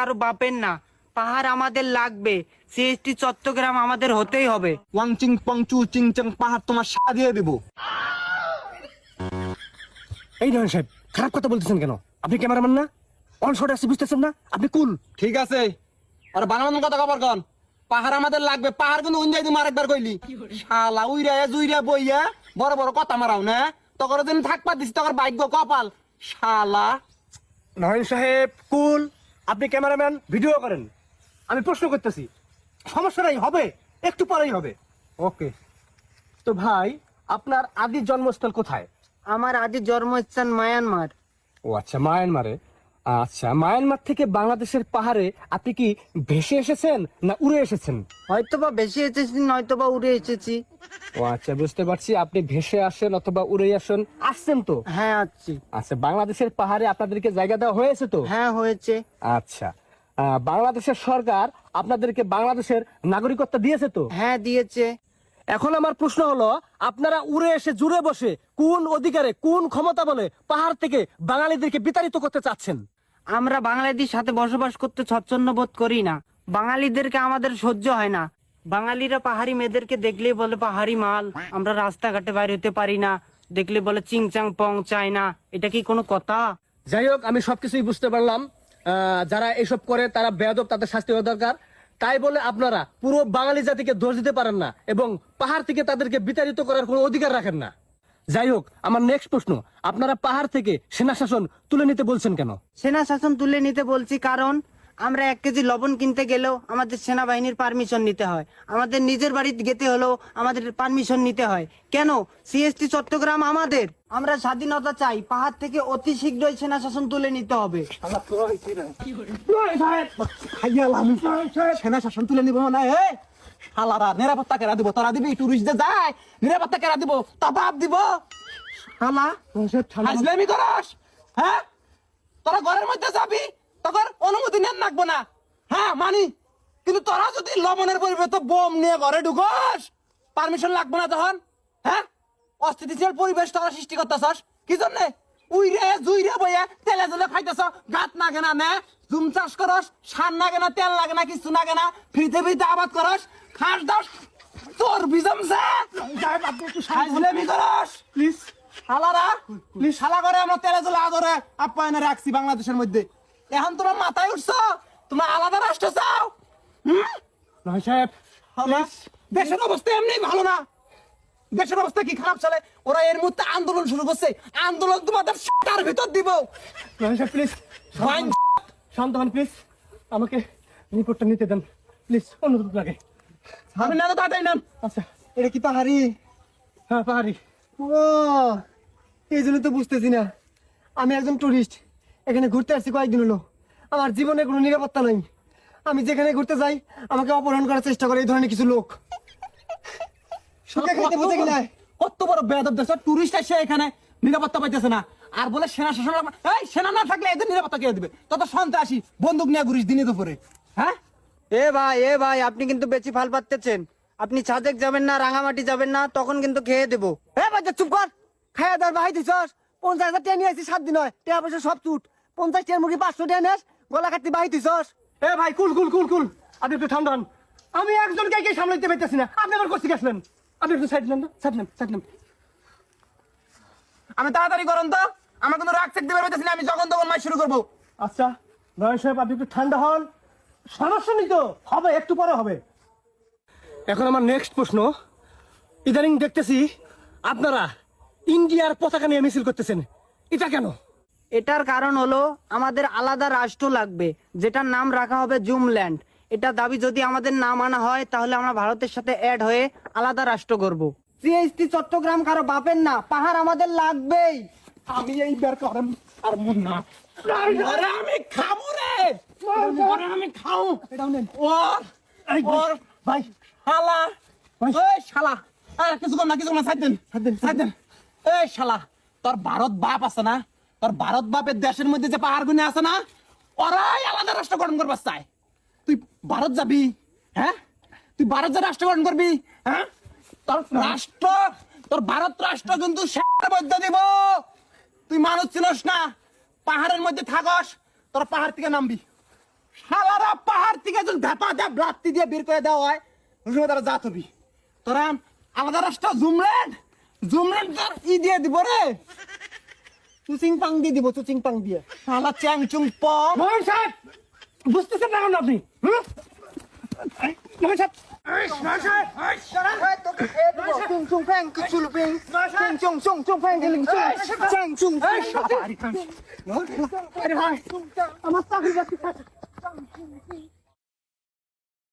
কারও বাপের না পাহাড় আমাদের লাগবে। সিএসটি চট্টগ্রাম আমাদের হতেই হবে। ওয়াং চিং পং চু চিং চাং পাহাড় তোমার সারা দিয়ে দেবো। এই নয়ন সাহেব খারাপ কথা বলতেছেন কেন? আপনি ক্যামেরাম্যান না? অন শট আছে বুঝতেছেন না? আপনি কুল। ঠিক আছে। আর বাংলা কথা খবর কন। পাহাড় আমাদের লাগবে। পাহাড় কিন্তু উঞ্জাই তুমি আরেকবার কইলি। শালা উইরা জুইরা বইয়া বড় বড় কথা মারাও না। তখন দিন থাকবা দিছি তখন ভাগ্য কপাল। শালা। নয়ন সাহেব কুল। আপনি ক্যামেরাম্যান ভিডিও করেন। আমি প্রশ্ন করতেছি সমস্যা নাই হবে একটু পরেই হবে। ওকে। তো ভাই আপনার আদি জন্মস্থল কোথায়? আমার আদি জন্মস্থান মায়ানমার। ও আচ্ছা মায়ানমারে। আচ্ছা মায়ানমার থেকে বাংলাদেশের পাহাড়ে আপনি কি ভেসে এসেছেন না উড়ে এসেছেন? হয়তোবা বেশি এসেছি নয়তোবা উড়ে এসেছি। ও আচ্ছা বুঝতে পারছি আপনি ভেসে আসেন অথবা উড়ে আসেন আসছেন তো? হ্যাঁ আছি আচ্ছা বাংলাদেশের পাহাড়ে আপনাদেরকে জায়গা দেওয়া হয়েছে তো? হ্যাঁ হয়েছে। আচ্ছা বাংলাদেশের সরকার আপনাদেরকে বাংলাদেশের নাগরিকত্ব দিয়েছে তো? হ্যাঁ দিয়েছে। এখন আমার প্রশ্ন হলো আপনারা উড়ে এসে জুড়ে বসে কোন অধিকারে কোন ক্ষমতা বলে পাহাড় থেকে বাঙালিদেরকে বিতাড়িত করতে চাচ্ছেন? আমরা বাঙালিদের সাথে বসবাস করতে স্বচ্ছন্দ বোধ করি না। বাঙালিদেরকে আমাদের সহ্য হয় না। বাঙালিরা পাহাড়ি মেয়েদেরকে দেখলেই বলে পাহাড়ি মাল আমরা রাস্তাঘাটে বাইরে হতে পারি না। দেখলে বলে চিংচাং পং চায় না এটা কি কোনো কথা? যাই হোক আমি সবকিছুই বুঝতে পারলাম। আহ, যারা এসব করে তারা বেয়াদব তাদের শাস্তি হওয়া দরকার। তাই বলে আপনারা পুরো বাঙালি জাতিকে দোষ দিতে পারেন না এবং পাহাড় থেকে তাদেরকে বিতাড়িত করার কোনো অধিকার রাখেন না। যাই হোক, আমার নেক্সট প্রশ্ন, আপনারা পাহাড় থেকে সেনা শাসন তুলে নিতে বলছেন কেন? সেনা শাসন তুলে নিতে বলছি কারণ আমরা এক কেজি লবণ কিনতে গেলেও আমাদের সেনাবাহিনীর পারমিশন নিতে হয়। আমাদের নিজের বাড়িতে যেতে হলেও আমাদের পারমিশন নিতে হয়। কেন? সিএসটি চট্টগ্রাম আমাদের। আমরা স্বাধীনতা চাই পাহাড় থেকে অতি শীঘ্রই সেনা শাসন তুলে নিতে হবে। সেনা শাসন তুলে নিব না শালারা নিরাপত্তা কেরা দিব তোরা দিবি টুরিস্টদের যায় নিরাপত্তা কেরা দিব। তা বাপ দিব শালা। হাজলামি করস হ্যাঁ? তোরা ঘরের মধ্যে যাবি তখন অনুমতি নেন নাকবো না। হ্যাঁ মানি। কিন্তু তোরা যদি লবণের পরিবর্তে বোম নিয়ে ঘরে ঢুকস পারমিশন লাগবে না তখন। হ্যাঁ? অস্থিতিশীল পরিবেশ তোরা সৃষ্টি করতেছস। কি জন্যে? উইরে জুইরে বইয়া তেলে জলে খাইতেছ। গাত না নে। জুম চাষ করস সার না তেল লাগে না কিছু না ফ্রিতে ফ্রিতে আবাদ করস। খাস দাস তোর বিজমছে হাজলামি করস। প্লিজ। শালারা প্লিজ শালা করে আমরা তেলে জলে আদরে আপ্যায়নে রাখছি বাংলাদেশের মধ্যে। এখন তোমার মাথায় উঠছো? তোমরা আলাদা রাষ্ট্র চাও? নয় সাহেব দেশের অবস্থা এমনি ভালো না। দেশের অবস্থা কি খারাপ চলে? ওরা এর মধ্যে আন্দোলন শুরু করছে। আন্দোলন তোমাদের তার ভিতর দিব। নয় সাহেব প্লিজ শান্ত হন। প্লিজ আমাকে রিপোর্টটা নিতে দেন। প্লিজ অনুরোধ লাগে। আমি না তো তাড়াতাড়ি নাম আচ্ছা। এটা কি পাহাড়ি? হ্যাঁ পাহাড়ি। ও এই জন্য তো বুঝতেছি না। আমি একজন টুরিস্ট এখানে ঘুরতে আসছি কয়েকদিন হলো। আমার জীবনে কোনো নিরাপত্তা নাই। আমি যেখানে ঘুরতে যাই আমাকে অপহরণ করার চেষ্টা করে এই ধরনের কিছু লোক। সুখে খাইতে বুঝে কিনা কত বড় বেয়াদব দেশ টুরিস্ট এসে এখানে নিরাপত্তা পাইতেছে না। আর বলে সেনা শাসন এই সেনা না থাকলে এদের নিরাপত্তা কে দিবে? তত সন্ত্রাসী বন্দুক নিয়ে ঘুরিস দিনে দুপুরে। হ্যাঁ? এ ভাই এ ভাই আপনি কিন্তু বেশি ফাল পাচ্ছেন আপনি সাজেক যাবেন না রাঙামাটি যাবেন না তখন কিন্তু খেয়ে দেবো। এ বাচ্চা চুপ কর। খাইয়া দার ভাই দিছস পঞ্চাশ হাজার টেনে আইছি সাত দিন হয়। টেয়া পয়সা সব চুট। পঞ্চাশ টেয়ার মুরগি পাঁচশো টেয়া নেস গলা কাটতে বাহি দিছস এ ভাই কুল কুল কুল কুল। আপনি একটু ঠান্ডা হন আমি একজনকে কে সামলাইতে পারতেছি না। আপনি আবার করতে গেছিলেন আপনি একটু সাইড নেন না? সাইড নেন সাইড নেন। আমি তাড়াতাড়ি করুন তো। আমার কোনো রাগ চেক দিবে পাইতেছি না আমি যখন তখন মাই শুরু করব। আচ্ছা নয়ন সাহেব আপনি একটু ঠান্ডা হন। সমস্যা নেই তো। হবে একটু পরে হবে। এখন আমার নেক্সট প্রশ্ন। ইদানিং দেখতেছি আপনারা ইন্ডিয়ার পতাকা নিয়ে মিছিল করতেছেন। এটা কেন? এটার কারণ হলো আমাদের আলাদা রাষ্ট্র লাগবে যেটার নাম রাখা হবে জুমল্যান্ড। এটা দাবি যদি আমাদের নাম মানা হয় তাহলে আমরা ভারতের সাথে অ্যাড হয়ে আলাদা রাষ্ট্র করব সিএসটি চট্টগ্রাম কারও বাপের না পাহাড় আমাদের লাগবেই। আমি এই বের করেন আর মুন না। আরে আমি খাব রে! আরে আমি খাও। ওর ওর ভাই। শালা। ভাই। শালা। আরে কিছু কর না কিছু না সাইড দেন। সাইড দেন, সাইড দেন। এই শালা, তোর ভারত বাপ আছে না? তোর ভারত বাপের দেশের মধ্যে যে পাহাড় গুনে আছে না, ওরাই আলাদা রাষ্ট্র গঠন করবার চায়। তুই ভারত যাবি হ্যাঁ? তুই ভারত যা রাষ্ট্র গঠন করবি হ্যাঁ? তোর রাষ্ট্র, তোর ভারত রাষ্ট্র কিন্তু মধ্যে দিব। তুই মানুষ চিনস না, পাহাড়ের মধ্যে থাকস, তোর পাহাড় থেকে নামবি। শালারা পাহাড় থেকে যদি ধাপা ধাপ লাত্তি দিয়ে বের করে দেওয়া হয় তারা জাত তোরা আমাদের রাষ্ট্র জুমল্যান্ড জুমল্যান্ড তোর ই দিয়ে দিব রে? চুচিং পাং দিয়ে দিব চুচিং পাং দিয়ে। শালা চ্যাং চুং পং। মোহন সাহেব! বুঝতেছেন না আপনি? মোহন সাহেব! আমার চাকরি বাকরি